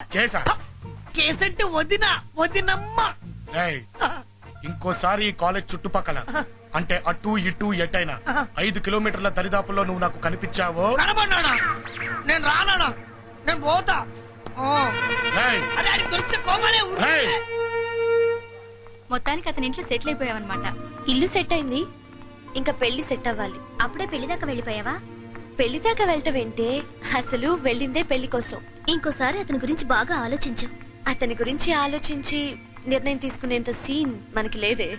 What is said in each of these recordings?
కేసా. కేసంటే వదిన వదినమ్మ. ఏయ్, ఇంకోసారి ఈ కాలేజ్ చుట్టుపక్కల. అంటే అటు ఇటు ఎటైనా. ఐదు కిలోమీటర్ల దరిదాపుల్లో నువ్వు నాకు కనిపించావో? నేను రానానా? నేను పోతా. ఆ. ఏయ్, అరే అది దొరికితే కోమలే ఊరు. ఏయ్, మొత్తానికి అతని ఇంట్లో సెటిల్ అయిపోయావన్నమాట. ఇల్లు సెట్ అయింది. ఇంకా పెళ్ళి సెట్ అవ్వాలి. అప్పుడే పెళ్ళి దాకా వెళ్ళిపోయావా? పెళ్ళి దాకా వెళ్ళటం ఏంటే? అసలు వెళ్ళిందే పెళ్ళి కోసం. ఇంకోసారి అతని గురించి బాగా ఆలోచించు. అతని గురించి ఆలోచించి నిర్ణయం తీసుకునేంత సీన్ మనకి లేదే.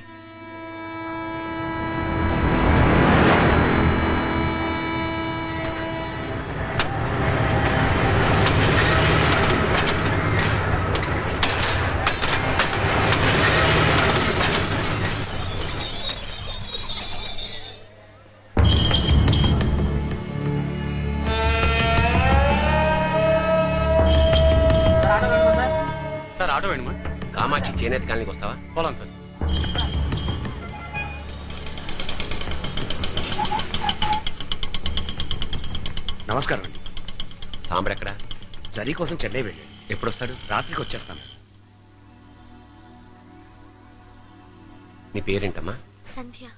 ఆటో వేయండి కామాక్షి చేనేత కాలనీకి వస్తావా? పోలాం సార్. నమస్కారం అండి. సాంబడు ఎక్కడ? జరీ కోసం చెన్నై వెళ్ళి ఎప్పుడు వస్తాడు రాత్రికి వచ్చేస్తాను. నీ పేరేంటమ్మా? సంధ్య.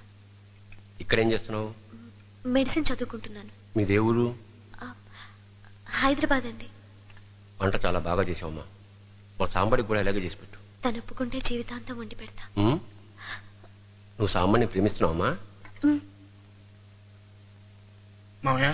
ఇక్కడ ఏం చేస్తున్నావు? మెడిసిన్ చదువుకుంటున్నాను. మీ దేవురు హైదరాబాద్ అండి. వంట చాలా బాగా చేసావమ్మా మా సాంబడికి కూడా ఇలాగే చేసి పెట్టు. తను ఒప్పుకుంటే జీవితాంతం వండి పెడతా. ఉమ్? నువ్వు సాంబడిని ప్రేమిస్తున్నావమ్మా? మావయ్య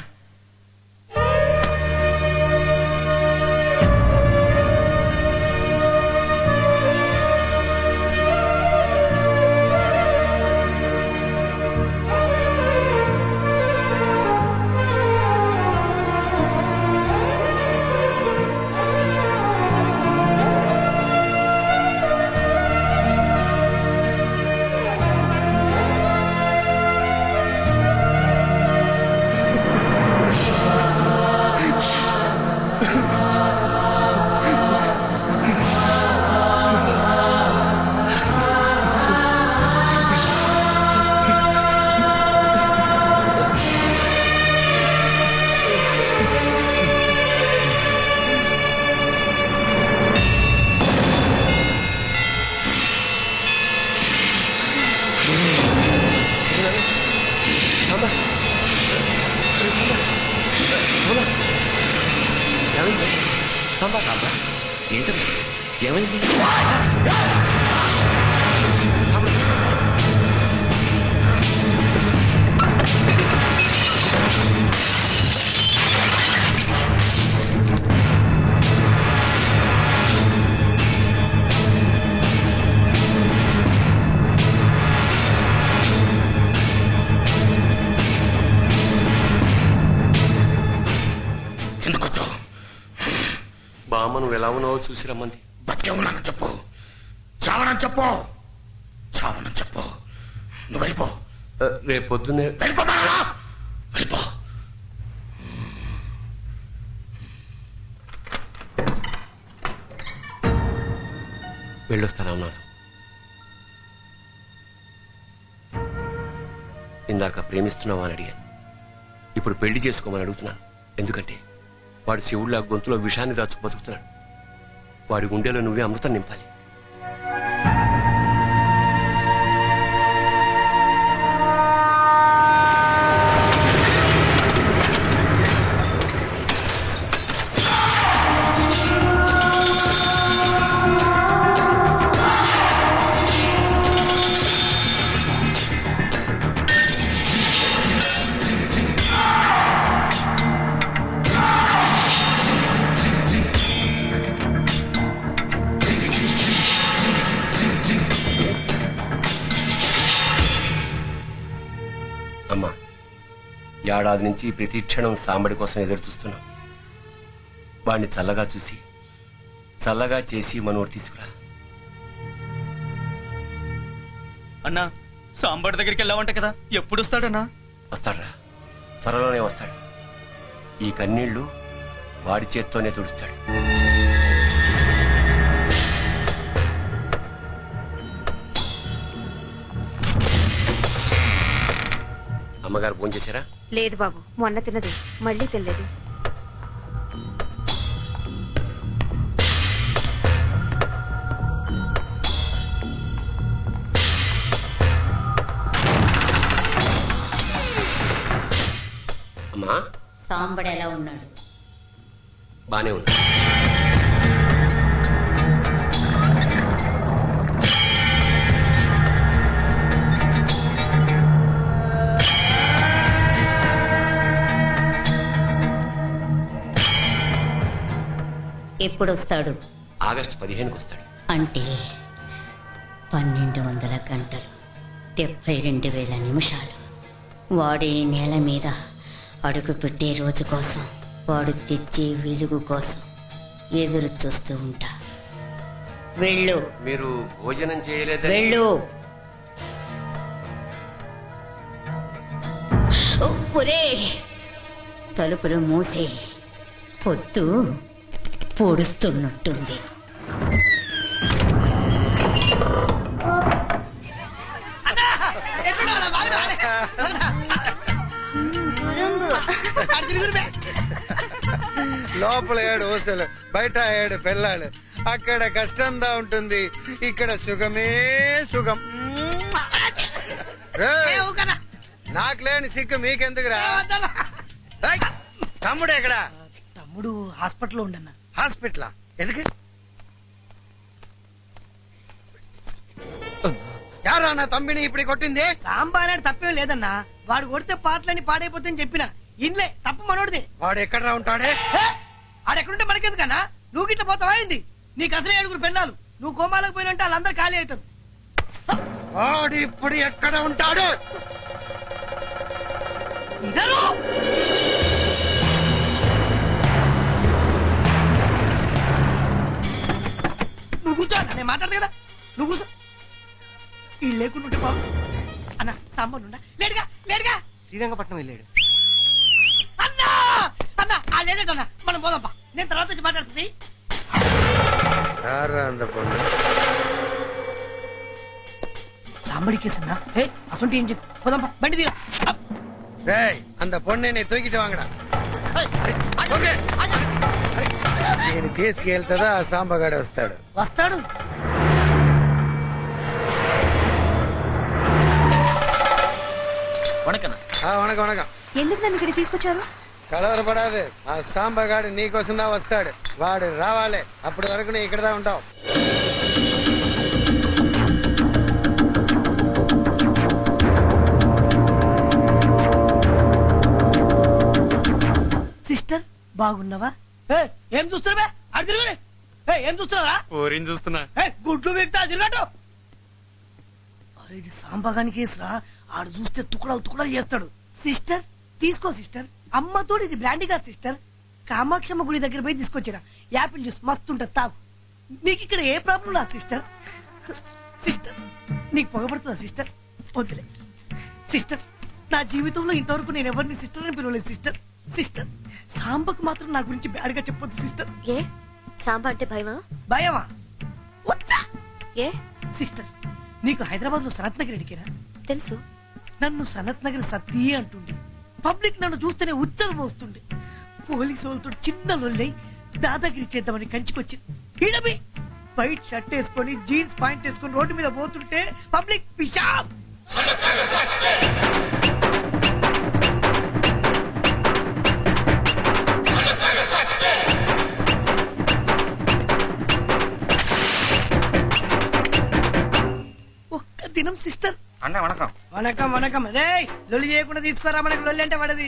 సాంబా సాంబా ఏంటది? ఏమైంది? బామ్మ నువ్వు ఎలా ఉన్నావో చూసి రమ్మంది బతికే ఉన్నాను చెప్పు. చావనని చెప్పు. చావనని చెప్పు. నువ్వు వెళ్ళిపో. రేపు పొద్దున్నే. వెళ్ళిపో వెళ్ళొస్తాను అన్నాడు. ఇందాక ప్రేమిస్తున్నావా అని అడిగాను. ఇప్పుడు పెళ్ళి చేసుకోమని అడుగుతున్నాను ఎందుకంటే వాడు శివుళ్ళ గొంతులో విషాన్ని దాచు బతుకుతున్నాడు. వాడి గుండెలో నువ్వే అమృతం నింపాలి. ఏడాది నుంచి ప్రతి క్షణం సాంబడి కోసం ఎదురు చూస్తున్నాం. వాడిని చల్లగా చూసి చల్లగా చేసి మనోడు తీసుకురా. అన్నా సాంబార్ దగ్గరికి వెళ్ళావంట కదా? ఎప్పుడు వస్తాడన్నా వస్తాడ్రా. త్వరలోనే వస్తాడు. ఈ కన్నీళ్ళు వాడి చేత్తోనే తుడుస్తాడు. అమ్మగారు ఫోన్ చేశారా? లేదు బాబు మొన్న తినదు మళ్ళీ తెలియదు సాంబడు ఎలా ఉన్నాడు? బానే ఉంది. ఎప్పుడొస్తాడు? ఆగస్టు పదిహేనుకి వస్తాడు అంటే పన్నెండు వందల గంటలు డెబ్బై రెండు వేల నిమిషాలు. వాడి నేల మీద అడుగు పెట్టే రోజు కోసం వాడు తెచ్చే వెలుగు కోసం ఎదురు చూస్తూ ఉంటా. వెళ్ళు. మీరు భోజనం చేయలేదని వెళ్ళు. ఒరే! తలుపులు మూసే. పొద్దు పొడుస్తున్నట్టుంది. లోపల ఏడు ఊసలు బయట ఏడు పిల్లలు అక్కడ కష్టంగా ఉంటుంది ఇక్కడ సుఖమే సుఖం. నాకు లేని సిగ్గు మీకెందుకురా? తమ్ముడు ఎక్కడ? తమ్ముడు హాస్పిటల్లో ఉండన్నా. హాస్పిటల్? ఎందుకు? యారా నా తమ్మిని ఇప్పుడు కొట్టింది? సాంబార్ నాడు తప్పేం లేదన్నా. వాడు కొడితే పాటలని పాడైపోతుందని చెప్పిన. ఇన్లే తప్పు మనోడిది. వాడు ఎక్కడ ఉంటాడే? ఆడెక్కడుంటే మనకెందుకన్నా? నువ్వు గిట్ల పోతావా ఏంది? నీకు అసలే ఏడుగురు పెళ్ళాలు. నువ్వు కోమాలకు పోయినంటే వాళ్ళందరూ ఖాళీ అవుతారు. వాడు ఇప్పుడు ఎక్కడ ఉంటాడు? ఇదరు నేను మాట్లాడదు కదా నువ్వు కూర్చో వీళ్ళు లేకుండా ఉంటే బాబు అన్న సాంబార్ ఉండా లేడుగా లేడుగా శ్రీరంగపట్నం వెళ్ళాడు అన్నా అన్న ఆ లేడట అన్న మనం పోదాంపా నేను తర్వాత వచ్చి మాట్లాడుతుంది యారా అంద పొన్ను సాంబడి కేసు అన్నా ఏ అసలు ఏం చెప్పు పోదాంపా బండి తీరా రేయ్ அந்த பொண்ணை நீ தூக்கிட்டு வாங்கடா ఓకే నేను తీసుకెళ్తుందా ఆ సాంబగాడు వస్తాడు వస్తాడు వణకన్నా ఆ వణకం వణకం. ఎందుకు నన్ను ఇక్కడ తీసుకొచ్చారు? కలవరపడాదు. ఆ సాంబగాడు నీకోసం దా వస్తాడు. వాడు రావాలి. అప్పటి వరకు నీ ఇక్కడదా ఉంటావు. సిస్టర్ బాగున్నావా? ఏ, ఏం చూస్తున్నావా? అడు తిరుగు. ఏ ఏం చూస్తున్నావా? ఓరిని చూస్తున్నా. ఏ గుడ్లు మిగతా తిరగట్టు. అరే ఇది సాంబగాని కేసురా. ఆడు చూస్తే తుకుడాలు తుకుడాలు చేస్తాడు. సిస్టర్ తీసుకో సిస్టర్. అమ్మతోడు ఇది బ్రాండీగా సిస్టర్. కామాక్షమ్మ గుడి దగ్గర పోయి తీసుకొచ్చిరా యాపిల్ జ్యూస్ మస్తు ఉంటుంది తాగు. నీకు ఇక్కడ ఏ ప్రాబ్లం రా సిస్టర్? సిస్టర్ నీకు పొగపడుతుందా సిస్టర్? వద్దులే. సిస్టర్ నా జీవితంలో ఇంతవరకు నేను ఎవరిని సిస్టర్ అని పిలవలేదు సిస్టర్. సిస్టర్ సాంబకు మాత్రం నా గురించి బ్యాడ్గా చెప్పొద్దు సిస్టర్. ఏ? సాంబా అంటే భయమా? భయమా? వద్దా? ఏ? సిస్టర్ నీకు హైదరాబాద్లో సనత్ నగర్ ఎడికేనా? తెలుసు. నన్ను సనత్ నగర్ సతీ అంటుండే. పబ్లిక్ నన్ను చూస్తేనే ఉచ్చలు పోస్తుండే పోలీసు వాళ్ళతో చిన్న లొల్లై దాదాగిరి చేద్దామని కంచికొచ్చి ఈడబి వైట్ షర్ట్ వేసుకొని జీన్స్ పాయింట్ వేసుకొని రోడ్డు మీద పోతుంటే పబ్లిక్ పిషాబ్ సిస్టర్. అన్న వణకం. వనకం వనకం రే లొల్లి చేయకుండా తీసుకురా మనకి లొల్లి అంటే పడది.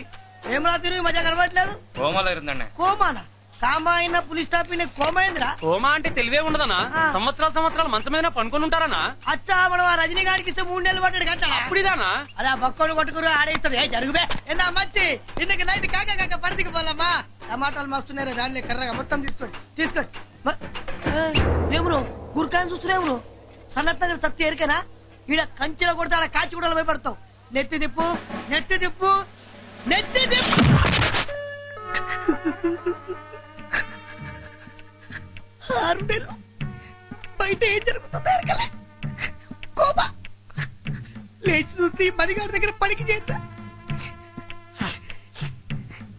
ఏమలా తిరిగి మజా కనబడట్లేదు. కోమలో ఇరుందన్న కోమానా? కామా అయిన పులి స్టాప్ కోమైందిరా? కోమా అంటే తెలివే ఉండదనా? ఆ. సంవత్సరాల సంవత్సరాలు మంచం మీద పనుకొని ఉంటారనా? అచ్చా మనం ఆ రజనీ గారికి ఇస్తే మూడు నెలలు పడ్డాడు కట్టాడా ఇప్పుడిదానా అలా బక్కలు కొట్టుకురు ఆడేస్తాడు ఏ జరుగుబే ఎన్నా మంచి? ఇందుకు నైతి కాక కాక పడికి పోలమ్మా టమాటాలు మస్తున్నాయి దాన్ని కర్రగా మొత్తం తీసుకోండి. తీసుకోండి. ఏమురు గురకాయని చూస్తున్నావు సనత్ నగర్ సత్య ఎరికేనా? ఈడ కంచెలో కొడితే ఆడ కాచి కూడా భయపడతావు. నెత్తి తిప్పు నెత్తి తిప్పు నెత్తి తిప్పు. ఆరు నెలలు బయట ఏం జరుగుతుందో ఎరకలే కోపా. లేచి చూసి మరిగారి దగ్గర పనికి చేస్తా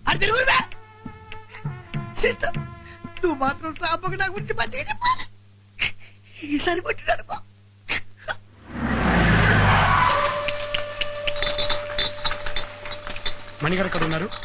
అది తిరుగురు సిస్టర్ నువ్వు మాత్రం సాపకు నా గురించి మంచిగా చెప్పాలి. ఈసారి కొట్టిననుకో. మణిగారు ఎక్కడ ఉన్నారు.